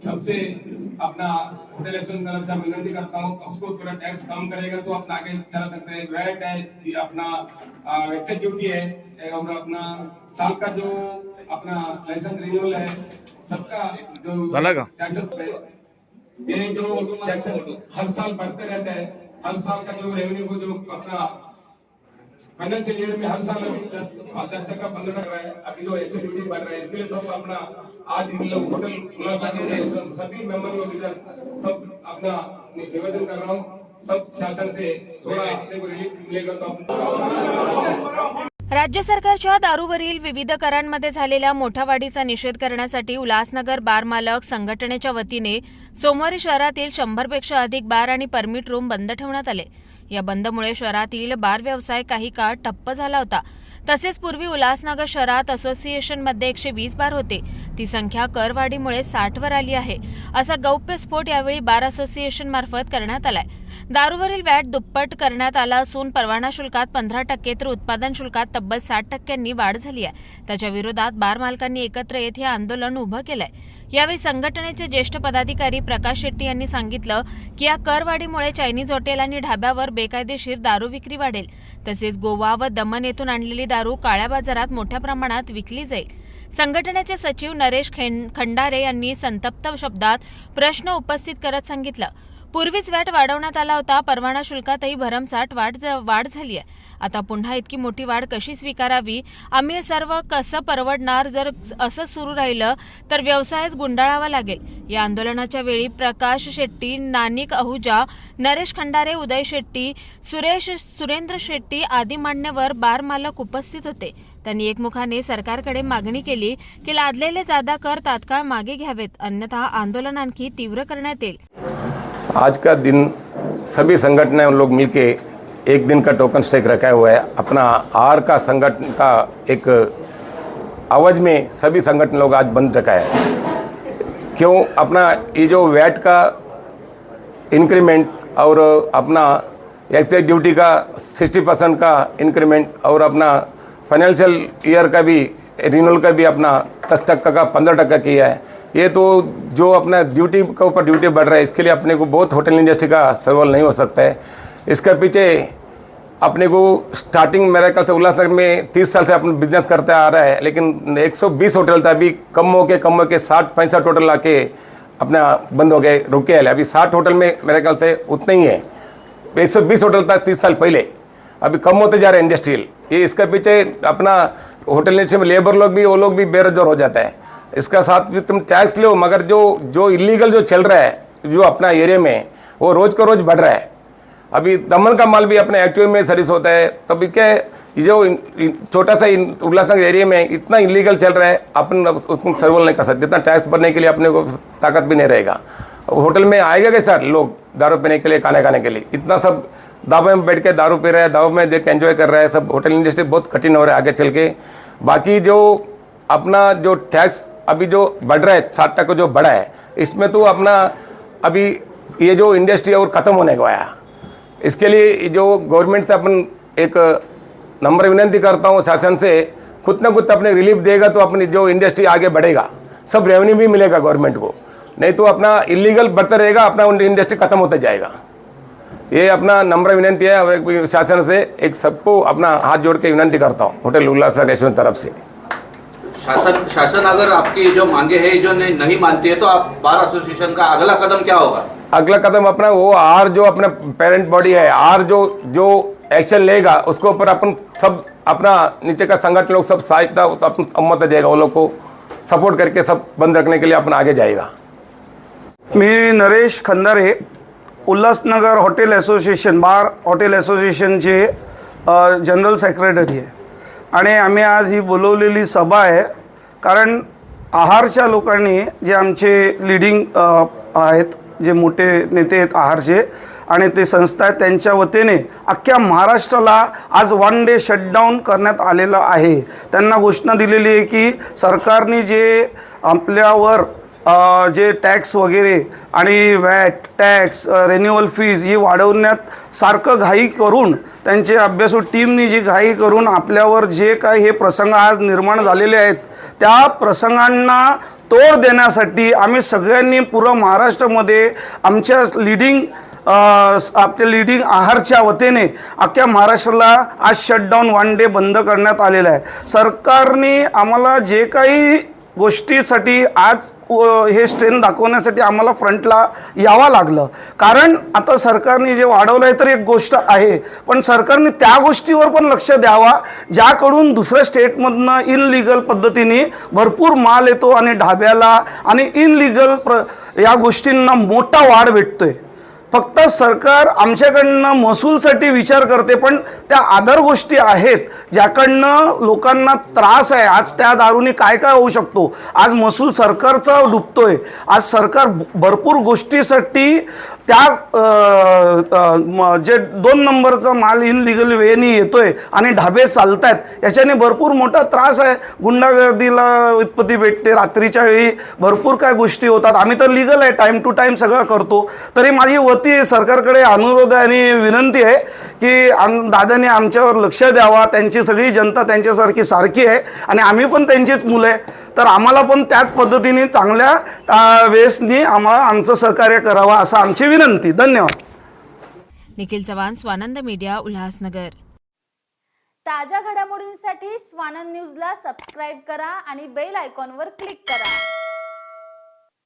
सबसे अपना hotel association से विनती करता हूँ उसको थोड़ा टैक्स कम करेगा तो अपना आगे चला सकते हैं वैट है ये अपना एक्सेस ड्यूटी है और अपना साल का जो अपना लाइसेंस रिन्यूअल है सबका जो का? टैक्सेस है ये जो टैक्सेस हर साल बढ़ते रहते हैं हर साल का जो रेवेन्यू को जो अपना फाइनेंशियल ईयर में हर साल अभी दस दस टका पंद्रह टका है। अभी जो एच बढ़ रहा है। इसके लिए सब अपना आज इन लोग होटल खुला करके सभी मेंबर लोग इधर सब अपना निवेदन कर रहा हूँ। सब शासन से थोड़ा अपने को रिलीफ मिलेगा तो राज्य सरकारच्या दारूवरील विविध करांमध्ये झालेल्या मोठ्या वाढीचा निषेध करण्यासाठी उल्हासनगर बार मालक संघटनेच्या वतीने सोमवारी शहरातील शंभरपेक्षा अधिक बार आणि परमिट रूम बंद ठेवण्यात आले. या बंदमुळे शहरातील बार व्यवसाय काही काळ ठप्प झाला होता. तसेच पूर्वी उल्हासनगर शहरात असोसिएशनमध्ये एकशे वीस बार होते. ती संख्या करवाढीमुळे साठवर आली आहे. असा गौप्यस्फोट यावेळी बार असोसिएशन मार्फत करण्यात आलाय. दारूवरील व्हॅट दुप्पट करण्यात आला असून परवाना शुल्कात पंधरा टक्के तर उत्पादन शुल्कात तब्बल साठ टक्क्यांनी वाढ झाली आहे. त्याच्या विरोधात बार मालकांनी एकत्र येत हे आंदोलन उभं केलंय. यावेळी संघटनेचे ज्येष्ठ पदाधिकारी प्रकाश शेट्टी यांनी सांगितलं की या करवाढीमुळे चायनीज हॉटेल आणि ढाब्यावर बेकायदेशीर दारू विक्री वाढेल. तसेच गोवा व दमन येथून आणलेली दारू काळ्या बाजारात मोठ्या प्रमाणात विकली जाईल. संघटनेचे सचिव नरेश खंडारे यांनी संतप्त शब्दात प्रश्न उपस्थित करत सांगितलं. पूर्वीच वॅट वाढवण्यात आला होता परवाना शुल्कातही भरमसाठ वाढ ज- वाढ झाली आहे. आता पुन्हा इतकी मोठी वाढ कशी स्वीकारावी? आम्ही हे सर्व कसं परवडणार? जर असं सुरू राहिलं तर व्यवसायच गुंडाळावा लागेल. या आंदोलनाच्या वेळी प्रकाश शेट्टी नानिक अहुजा नरेश खंडारे उदय शेट्टी सुरेश सुरेंद्र शेट्टी आदी मान्यवर बार मालक उपस्थित होते. त्यांनी एकमुखाने सरकारकडे मागणी केली की लादलेले जादा कर तात्काळ मागे घ्यावेत अन्यथा आंदोलन आणखी तीव्र करण्यात येईल. आज का दिन, सभी संगठन उन लोग मिलके एक दिन का टोकन स्ट्राइक रखा हुआ है। अपना आर का संगठन का एक आवाज़ में सभी संगठन लोग आज बंद रखा है। क्यों? अपना ये जो वैट का इंक्रीमेंट और अपना एक्साइज ड्यूटी का सिक्सटी परसेंट का इंक्रीमेंट और अपना फाइनेंशियल ईयर का भी रिन्यूअल का भी अपना दस टक्का का, पंद्रह टक्का किया है। ये तो जो अपना ड्यूटी के ऊपर ड्यूटी बढ़ रहा है, इसके लिए अपने को बहुत होटल इंडस्ट्री का सर्वल नहीं हो सकता है। इसके पीछे अपने को स्टार्टिंग मेरे ख्याल से उल्लासनगर में तीस साल से अपना बिज़नेस करता आ रहा है, लेकिन 120 होटल था अभी कम हो के, कम हो के साठ पैंसठ होटल आके अपना बंद हो गए, रुके है। अभी साठ होटल में मेरे ख्याल से उतना ही है। 120 होटल था तीस साल पहले, अभी कम होते जा रहे हैं इंडस्ट्रियल ये इसके पीछे अपना होटल इंडस्ट्री में लेबर लोग भी, वो लोग भी बेरोजगार हो जाता है। इसका साथ भी तुम टैक्स लो, मगर जो जो इलीगल जो चल रहा है, जो अपना एरिया में, वो रोज़ का रोज़ बढ़ रहा है। अभी दमन का माल भी अपने एक्टिव में सर्विस होता है, तभी क्या जो छोटा सा उल्लासनगर एरिया में इतना इलीगल चल रहा है, अपन उसको सर्वल नहीं कर सकते। इतना टैक्स भरने के लिए अपने को ताकत भी नहीं रहेगा। होटल में आएगा कैसा लोग दारू पीने के लिए, खाने खाने के लिए। इतना सब दाबे में बैठ के दारू पी रहे हैं दाबे में देख के एंजॉय कर रहे हैं, सब होटल इंडस्ट्री बहुत कठिन हो रहा है आगे चल के। बाकी जो अपना जो टैक्स अभी जो बढ़ रहा है साठ टका जो बढ़ा है, इसमें तो अपना अभी ये जो इंडस्ट्री है वो ख़त्म होने को आया। इसके लिए जो गवर्नमेंट से अपन एक नंबर विनंती करता हूँ शासन से, खुद ना खुद अपने रिलीफ देगा तो अपनी जो इंडस्ट्री आगे बढ़ेगा। सब रेवेन्यू भी मिलेगा गवर्नमेंट को। नहीं तो अपना इलीगल बढ़ता रहेगा, अपना इंडस्ट्री खत्म होता जाएगा। ये अपना नम्र विनंती है, और शासन से एक सबको अपना हाथ जोड़ के विनंती करता हूँ, होटल उल्लासनगर रेस्टोरेंट तरफ़ से। शासन शासन अगर आपकी जो मांगे है जो नहीं नहीं मानती है तो आप बार एसोसिएशन का अगला कदम क्या होगा? अगला कदम अपना वो आर जो अपना पेरेंट बॉडी है आर जो जो एक्शन लेगा उसके ऊपर अपन सब अपना नीचे का संगठन लोग सब सहायता तो अपन मत देगा वो लोग को सपोर्ट करके सब बंद रखने के लिए अपन आगे जाएगा। मी Naresh Khandare Ulhasnagar hotel association bar hotel असोसिएशनचे जनरल सेक्रेटरी आहे आणि आम्ही आज ही बोलवलेली सभा आहे. कारण आहारच्या लोकांनी जे आमचे लिडिंग आहेत जे मोठे नेते आहेत आहारचे आणि ते संस्था आहेत त्यांच्या वतीने अख्ख्या महाराष्ट्राला आज वन डे शटडाऊन करण्यात आलेलं आहे. त्यांना घोषणा दिलेली आहे की सरकारने जे आपल्यावर जे टॅक्स वगैरे आणि वॅट टॅक्स रेन्युअल फीज ही वाढवण्यात सारखं घाई करून त्यांचे अभ्यासू टीमनी जी घाई करून आपल्यावर जे काय हे प्रसंग आज निर्माण झालेले आहेत त्या प्रसंगांना तोड देण्यासाठी आम्ही सगळ्यांनी पुरं महाराष्ट्रामध्ये आमच्या लिडिंग आपल्या लिडिंग आहारच्या वतीने अख्ख्या महाराष्ट्राला आज शटडाऊन वन डे बंद करण्यात आलेलं आहे. सरकारने आम्हाला जे काही गोष्टीसाठी आज हे स्ट्रेंथ दाखवण्यासाठी आम्हाला फ्रंटला यावं लागलं. कारण आता सरकारने जे वाढवलं आहे तर एक गोष्ट आहे पण सरकारने त्या गोष्टीवर पण लक्ष द्यावा ज्याकडून दुसऱ्या स्टेटमधनं इनलिगल पद्धतीने भरपूर माल येतो आणि ढाब्याला आणि इनलिगल प्र या गोष्टींना मोठा वाढ भेटतोय. फक्त सरकार आमच्याकडनं महसूलसाठी विचार करते पण त्या आदर गोष्टी आहेत ज्याकडनं लोकांना त्रास आहे. आज त्या दारूने काय काय होऊ शकतो? आज महसूल सरकारचा डुबतोय. आज सरकार भरपूर गोष्टीसाठी त्या म- जे दोन नंबरचा माल इनलिगल वेनी येतोय आणि ढाबे चालत आहेत याच्याने भरपूर मोठा त्रास आहे. गुंडागर्दीला उत्पत्ती भेटते रात्रीच्या वेळी भरपूर काय गोष्टी होतात. आम्ही तर लिगल आहे टाईम टू टाईम सगळं करतो. तरी माझी वती सरकारकडे अनुरोध आहे आणि विनंती आहे की आम दादाने आमच्यावर लक्ष द्यावा. त्यांची सगळी जनता त्यांच्यासारखी सारखी आहे आणि आम्ही पण त्यांचीच मुलं आहे. तर आम्हाला पण त्याच पद्धतीने चांगल्या अ, वेळेसनी आम्हाला आमचं सहकार्य करावं असं आमची विनंती. धन्यवाद. निखिल चव्हाण स्वानंद मीडिया उल्हासनगर. ताज्या घडामोडींसाठी स्वानंद न्यूजला सबस्क्राईब करा आणि बेल आयकॉनवर क्लिक करा.